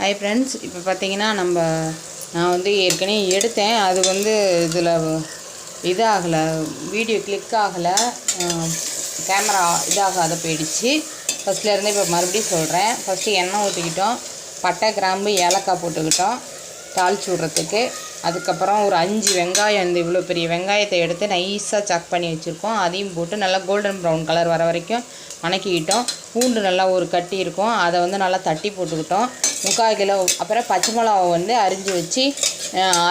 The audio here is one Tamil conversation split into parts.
ஹாய் ஃப்ரெண்ட்ஸ் இப்போ பார்த்தீங்கன்னா நம்ம நான் வந்து ஏற்கனவே எடுத்தேன். அது வந்து இதில் இதாகலை வீடியோ கிளிக் ஆகலை. கேமரா இதாகாத போயிடுச்சு. ஃபஸ்ட்லேருந்து இப்போ மறுபடியும் சொல்கிறேன் ஃபஸ்ட்டு எண்ணெய் ஊற்றிக்கிட்டோம் பட்டை கிராம்பு ஏலக்காய் போட்டுக்கிட்டோம். தாளிச்சு விட்றதுக்கு. அதுக்கப்புறம் ஒரு அஞ்சு வெங்காயம் இந்த இவ்வளோ பெரிய வெங்காயத்தை எடுத்து நைஸாக சக் பண்ணி வச்சுருக்கோம். அதையும் போட்டு நல்லா கோல்டன் ப்ரௌன் கலர் வர வரைக்கும் வணக்கிக்கிட்டோம். பூண்டு நல்லா ஒரு கட்டி இருக்கும். அதை வந்து நல்லா தட்டி போட்டுக்கிட்டோம். முக்கால் கிலோ அப்புறம் பச்சை மிளகா வந்து அரிஞ்சு வச்சு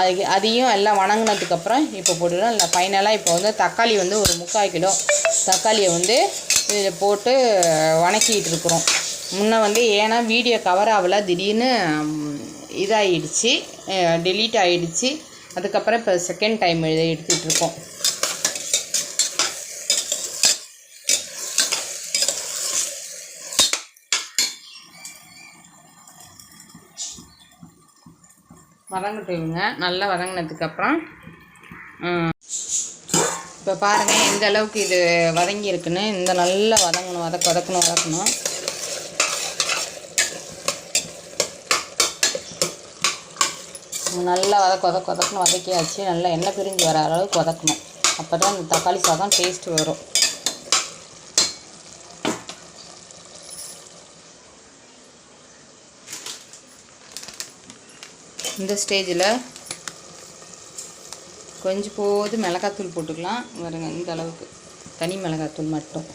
அது- அதையும் எல்லாம் வணங்கினதுக்கப்புறம் இப்போ போட்டுக்கலாம். இல்லை ஃபைனலாக இப்போ வந்து தக்காளி வந்து ஒரு முக்கால் கிலோ தக்காளியை வந்து இதில் போட்டு வணக்கிட்டு இருக்கிறோம். முன்னே வந்து ஏன்னா வீடியோ கவர் ஆகல. திடீர்னு இதாகிடுச்சு டெலீட் ஆகிடுச்சு அதுக்கப்புறம் இப்போ செகண்ட் டைம் எடுத்துகிட்டு இருக்கோம் வதங்கட்டுங்க நல்லா வதங்கினதுக்கப்புறம் இப்போ பாருங்கள் எந்த அளவுக்கு இது வதங்கியிருக்குன்னு இந்த நல்லா வதங்கணும் வதக்க வதக்கணும் வதக்கணும். நல்லா வதக்க வதக்க வதக்கணும் வதக்கியாச்சு. நல்லா எண்ணெய் பிரிஞ்சு வர அளவுக்கு வதக்கணும். அப்போ தான் இந்த தக்காளி சாதம் டேஸ்ட் வரும். இந்த ஸ்டேஜில் கொஞ்சம் போது மிளகாத்தூள் போட்டுக்கலாம். வருங்க இந்த அளவுக்கு. தனி மிளகாத்தூள் மட்டும்.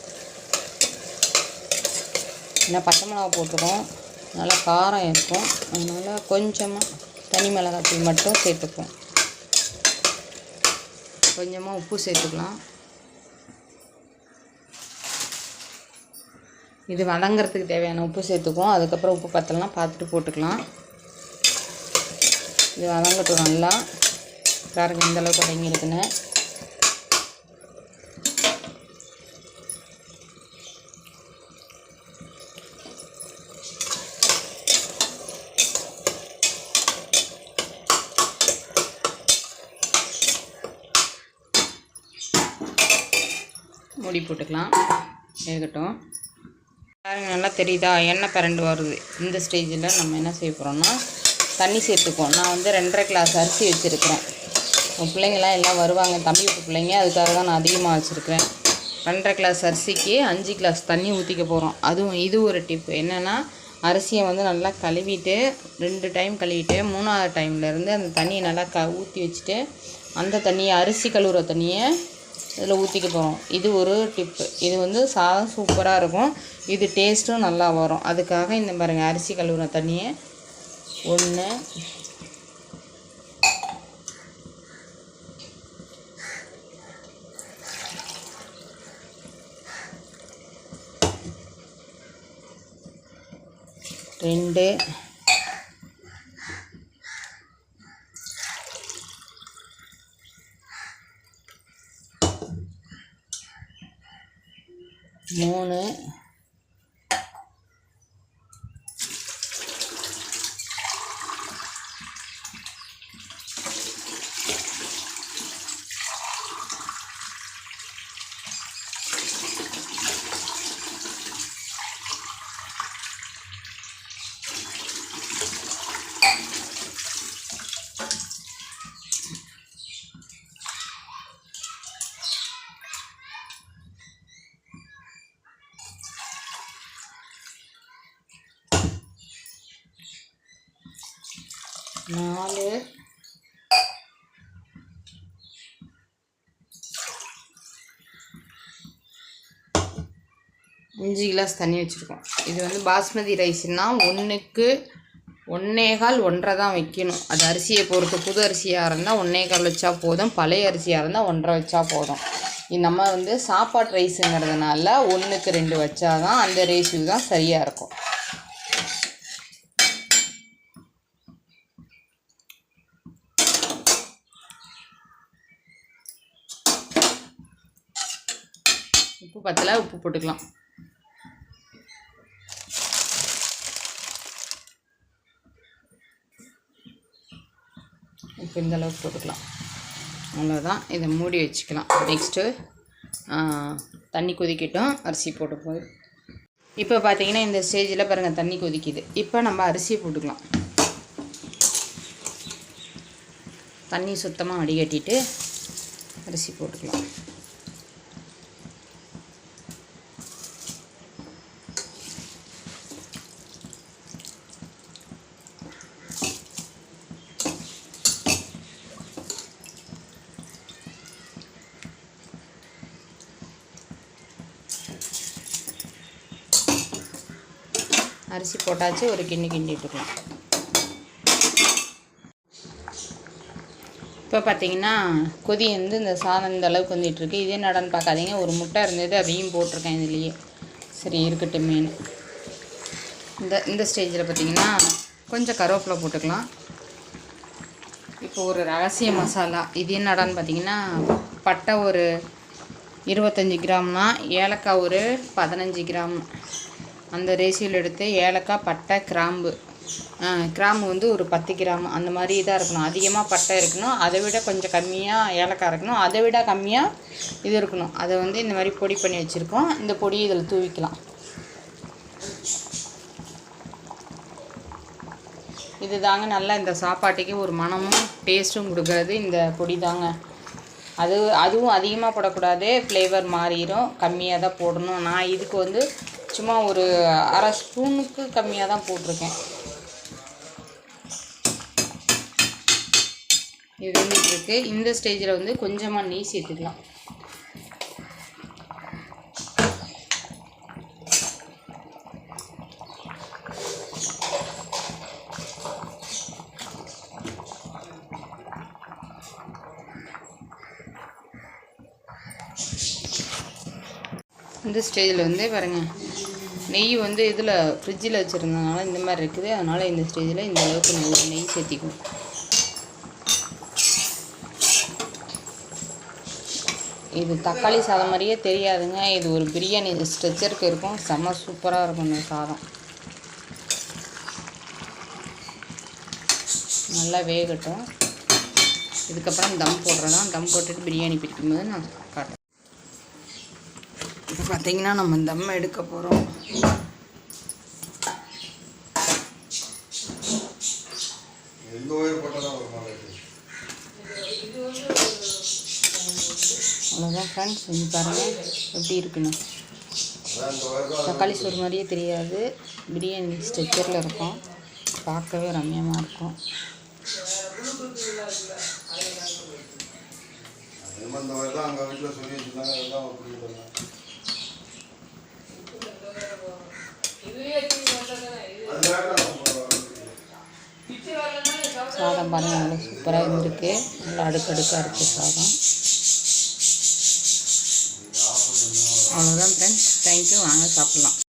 ஏன்னா பச்சை மிளகா போட்டுரும் நல்லா காரம் இருக்கும். அதனால் கொஞ்சமாக தனி மிளகாத்தூள் மட்டும் சேர்த்துக்குவோம் கொஞ்சமாக உப்பு சேர்த்துக்கலாம். இது வதங்கிறதுக்கு தேவையான உப்பு சேர்த்துக்குவோம். அதுக்கப்புறம் உப்பு பத்தலாம் பார்த்துட்டு போட்டுக்கலாம். இது வதங்கட்டும் நல்லா. இந்தளவுக்கு இந்த இருக்குன்னு மூடி போட்டுக்கலாம். இருக்கட்டும் பாருங்க நல்லா தெரியுதா? எண்ணெய் பரண்டு வருது. இந்த ஸ்டேஜில் நம்ம என்ன செய்ய போகிறோம்னா தண்ணி சேர்த்துக்குவோம். நான் வந்து ரெண்டரை கிளாஸ் அரிசி வச்சுருக்கிறேன். உன் பிள்ளைங்களாம் எல்லாம் வருவாங்க. தம்பி பிள்ளைங்க. அதுக்காக தான் நான் அதிகமாக வச்சுருக்கிறேன். ரெண்டரை கிளாஸ் அரிசிக்கு அஞ்சு கிளாஸ் தண்ணி ஊற்றிக்க போகிறோம் அதுவும் இது ஒரு டிப். என்னென்னா அரிசியை வந்து நல்லா கழுவிட்டு ரெண்டு டைம் கழுவிட்டு மூணாவது டைம்லேருந்து அந்த தண்ணியை நல்லா க ஊற்றி வச்சுட்டு அந்த தண்ணியை அரிசி கழுவுற தண்ணியை இதில் ஊற்றிக்க போகிறோம். இது ஒரு டிப்பு இது வந்து சாதம் சூப்பராக இருக்கும். இது டேஸ்ட்டும் நல்லா வரும். அதுக்காக இந்த பாருங்கள் அரிசி கழுவுன தண்ணியை ஒன்று ரெண்டு மூணு நாலு. அஞ்சு கிளாஸ் தண்ணி வச்சுருக்கோம். இது வந்து பாஸ்மதி ரைஸ்னால் ஒன்றுக்கு ஒன்றேகால் ஒன்றரை தான் வைக்கணும். அது அரிசியை பொறுத்து புது அரிசியாக இருந்தால் ஒன்றேகால் வச்சா போதும் பழைய அரிசியாக இருந்தால் ஒன்றரை வச்சா போதும். நம்ம வந்து சாப்பாட்டு ரைஸுங்கிறதுனால ஒன்றுக்கு ரெண்டு வச்சாதான் அந்த ரேஷியோ தான் சரியாக இருக்கும். உப்பு பத்தலை உப்பு போட்டுக்கலாம். உப்பு இந்த அளவுக்கு போட்டுக்கலாம். அவ்வளோதான் இதை மூடி வச்சுக்கலாம். நெக்ஸ்ட்டு தண்ணி கொதிக்கட்டும். அரிசி போட்டுப்போது இப்போ பார்த்தீங்கன்னா இந்த ஸ்டேஜில் பாருங்கள் தண்ணி கொதிக்குது. இப்போ நம்ம அரிசியை போட்டுக்கலாம். தண்ணி சுத்தமாக அடிகட்டிட்டு அரிசி போட்டுக்கலாம். அரிசி போட்டாச்சு ஒரு கிண்ணி கிண்டி விட்டுக்கலாம் இப்போ பார்த்தீங்கன்னா கொதி வந்து இந்த சாதம் இந்த அளவுக்கு வந்துட்டுருக்கு இதே நடன்னு பார்க்காதீங்க. ஒரு முட்டை இருந்தது அதையும் போட்டிருக்கேன் இதுலேயே. சரி இருக்கட்டுமேனு இந்த இந்த ஸ்டேஜில் பார்த்தீங்கன்னா கொஞ்சம் கருவேப்பிலை போட்டுக்கலாம். இப்போ ஒரு ரகசிய மசாலா. இது என்னடான்னு பார்த்தீங்கன்னா பட்டை ஒரு இருபத்தஞ்சி கிராம்னா ஏலக்காய் ஒரு பதினஞ்சு கிராம். அந்த ரேஷியோவில் எடுத்து ஏலக்காய் பட்டை கிராம்பு. கிராம்பு வந்து ஒரு பத்து கிராம். அந்த மாதிரி இதாக இருக்கணும். அதிகமாக பட்டை இருக்கணும். அதை விட கொஞ்சம் கம்மியாக ஏலக்காய் இருக்கணும். அதை விட கம்மியாக இது இருக்கணும். அதை வந்து இந்த மாதிரி பொடி பண்ணி வச்சுருக்கோம். இந்த பொடி இதில் தூவிக்கலாம். இது தாங்க நல்லா இந்த சாப்பாட்டுக்கு ஒரு மணமும் டேஸ்ட்டும் கொடுக்கறது. இந்த பொடி தாங்க. அது அதுவும் அதிகமாக போடக்கூடாது. ஃப்ளேவர் மாறிடும் கம்மியாக தான் போடணும். நான் இதுக்கு வந்து சும்மா ஒரு அரை ஸ்பூனுக்கு கம்மியாக தான் போட்டிருக்கேன். இது வந்துட்டுருக்கு இந்த ஸ்டேஜில் வந்து கொஞ்சமாக நெய் சேர்த்துக்கலாம். இந்த ஸ்டேஜில் வந்து பாருங்கள் நெய் வந்து இதில் ஃப்ரிட்ஜில் வச்சுருந்ததுனால இந்த மாதிரி இருக்குது. அதனால் இந்த ஸ்டேஜில் இந்த அளவுக்கு நெய் நெய் சேர்த்திக்கும் இது தக்காளி சாதம் மாதிரியே தெரியாதுங்க. இது ஒரு பிரியாணி ஸ்ட்ரெச்சருக்கு இருக்கும். செம்ம சூப்பராக இருக்கும் இந்த சாதம். நல்லா வேகட்டும். இதுக்கப்புறம் தம் போடுறதா தம் போட்டுட்டு பிரியாணி பிடிக்கும்போது நான் காட்டுறேன். இப்போ பார்த்தீங்கன்னா நம்ம தம் எடுக்க போகிறோம் அவ்வளோதான் ஃப்ரெண்ட்ஸ் இது பாருங்கள் எப்படி இருக்குன்னு. தக்காளி சோறு மாதிரியே தெரியாது. பிரியாணி ஸ்ட்ரெச்சரில் இருக்கும். பார்க்கவே ரம்யமாக இருக்கும். அங்கே வீட்டில் சொல்லி வச்சுருந்தாங்க. அதெல்லாம் சாதம் பாருங்கள் நல்லா சூப்பராக இருந்திருக்கு. நல்லா அடுக்கடுக்காக இருக்குது சாதம். அவ்வளோதான் ஃப்ரெண்ட்ஸ் தேங்க்யூ வாங்க சாப்பிட்லாம்.